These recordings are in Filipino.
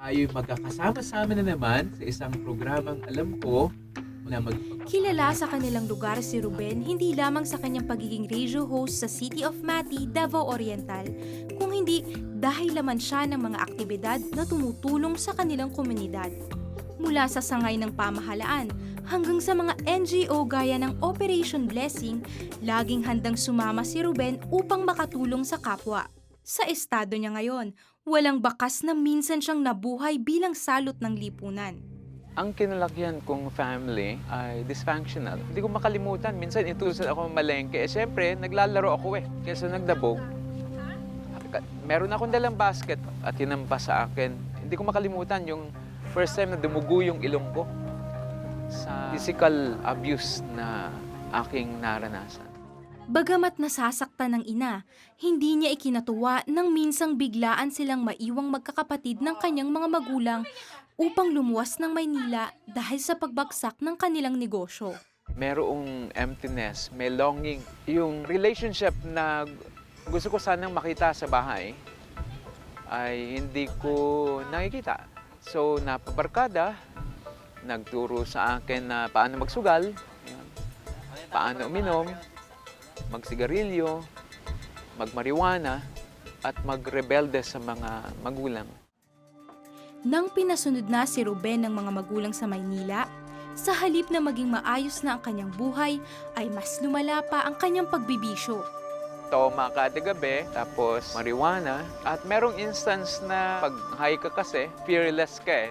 Tayo'y magkakasama-sama na naman sa isang programang alam ko na mag Kilala sa kanilang lugar si Ruben hindi lamang sa kanyang pagiging radio host sa City of Mati, Davao Oriental, kung hindi dahil laman siya ng mga aktibidad na tumutulong sa kanilang komunidad. Mula sa sangay ng pamahalaan hanggang sa mga NGO gaya ng Operation Blessing, laging handang sumama si Ruben upang makatulong sa kapwa. Sa estado niya ngayon, walang bakas na minsan siyang nabuhay bilang salot ng lipunan. Ang kinalakyan kong family ay dysfunctional. Hindi ko makalimutan. Minsan itusan ako malengke. Eh, syempre, naglalaro ako eh. Kesa nagdabog. Meron akong dalang basket at hinampas sa akin. Hindi ko makalimutan yung first time na dumugo yung ilong ko sa physical abuse na aking naranasan. Bagamat nasasaktan ng ina, hindi niya ikinatuwa nang minsang biglaan silang maiwang magkakapatid ng kanyang mga magulang upang lumuwas ng Maynila dahil sa pagbagsak ng kanilang negosyo. merong emptiness, may longing. Yung relationship na gusto ko sanang makita sa bahay ay hindi ko nakikita. So, napabarkada, nagturo sa akin na paano magsugal, paano uminom, magsigarilyo, magmariwana, at magrebelde sa mga magulang. Nang pinasunod na si Ruben ng mga magulang sa Maynila, sa halip na maging maayos na ang kanyang buhay, ay mas lumala pa ang kanyang pagbibisyo. toma kada gabi, tapos marijuana. At merong instance na pag high ka kasi, fearless ka eh.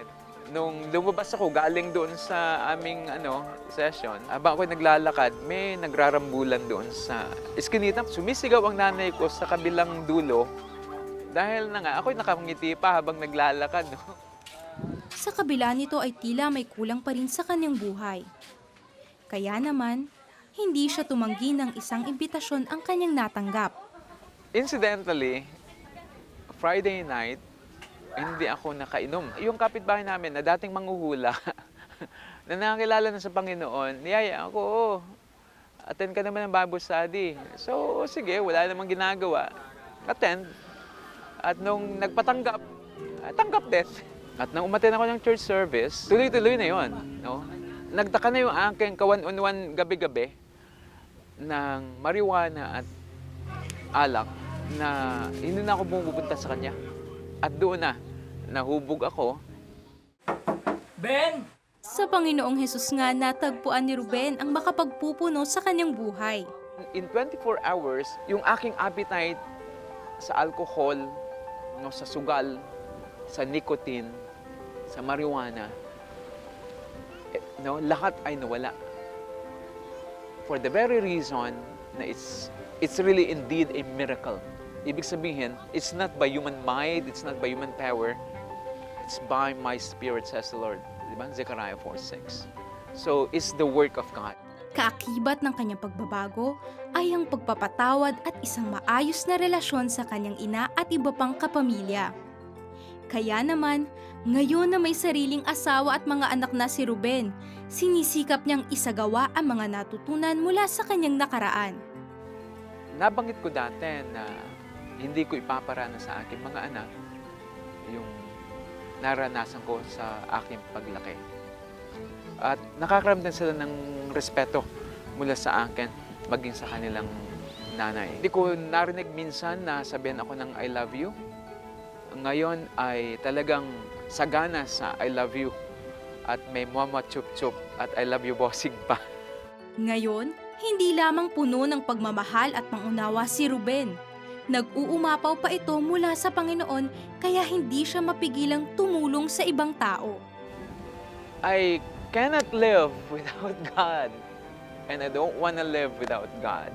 Nung lumabas ako galing doon sa aming ano, session, habang ako naglalakad, may nagrarambulan doon sa iskinita. Sumisigaw ang nanay ko sa kabilang dulo. Dahil na nga, ako'y nakangiti pa habang naglalakad. No? Sa kabila nito ay tila may kulang pa rin sa kanyang buhay. Kaya naman, hindi siya tumanggi ng isang imbitasyon ang kanyang natanggap. Incidentally, Friday night, hindi ako nakainom. Yung kapitbahay namin na dating manghuhula, na nakakilala na sa Panginoon, niyaya ako, oh, attend ka naman ng Bible study. So, sige, wala namang ginagawa. Attend. At nung nagpatanggap, ah, tanggap din. At nang umaten ako ng church service, tuloy-tuloy na yon. No? Nagtaka na yung aking kawan-unwan gabi-gabi ng marijuana at alak na hindi na ako pumupunta sa kanya. At doon na, nahubog ako. Ben! Sa Panginoong Hesus nga natagpuan ni Ruben ang makapagpupuno sa kanyang buhay. In 24 hours, yung aking appetite sa alcohol, no, sa sugal, sa nicotine, sa marijuana, eh, no, lahat ay nawala. For the very reason na it's, it's really indeed a miracle. Ibig sabihin, it's not by human might, it's not by human power, it's by my spirit, says the Lord. Diba? Zechariah 4.6. So, it's the work of God. Kaakibat ng kanyang pagbabago ay ang pagpapatawad at isang maayos na relasyon sa kanyang ina at iba pang kapamilya. Kaya naman, ngayon na may sariling asawa at mga anak na si Ruben, sinisikap niyang isagawa ang mga natutunan mula sa kanyang nakaraan. Nabanggit ko dati na hindi ko ipaparana sa aking mga anak yung naranasan ko sa aking paglaki. At nakakaramdam sila ng respeto mula sa akin, maging sa kanilang nanay. Hindi ko narinig minsan na sabihan ako ng I love you. Ngayon ay talagang sagana sa I love you. At may mama chup chup at I love you bossing pa. Ngayon, hindi lamang puno ng pagmamahal at pangunawa si Ruben. Nag-uumapaw pa ito mula sa Panginoon kaya hindi siya mapigilang tumulong sa ibang tao. I cannot live without God. And I don't want to live without God.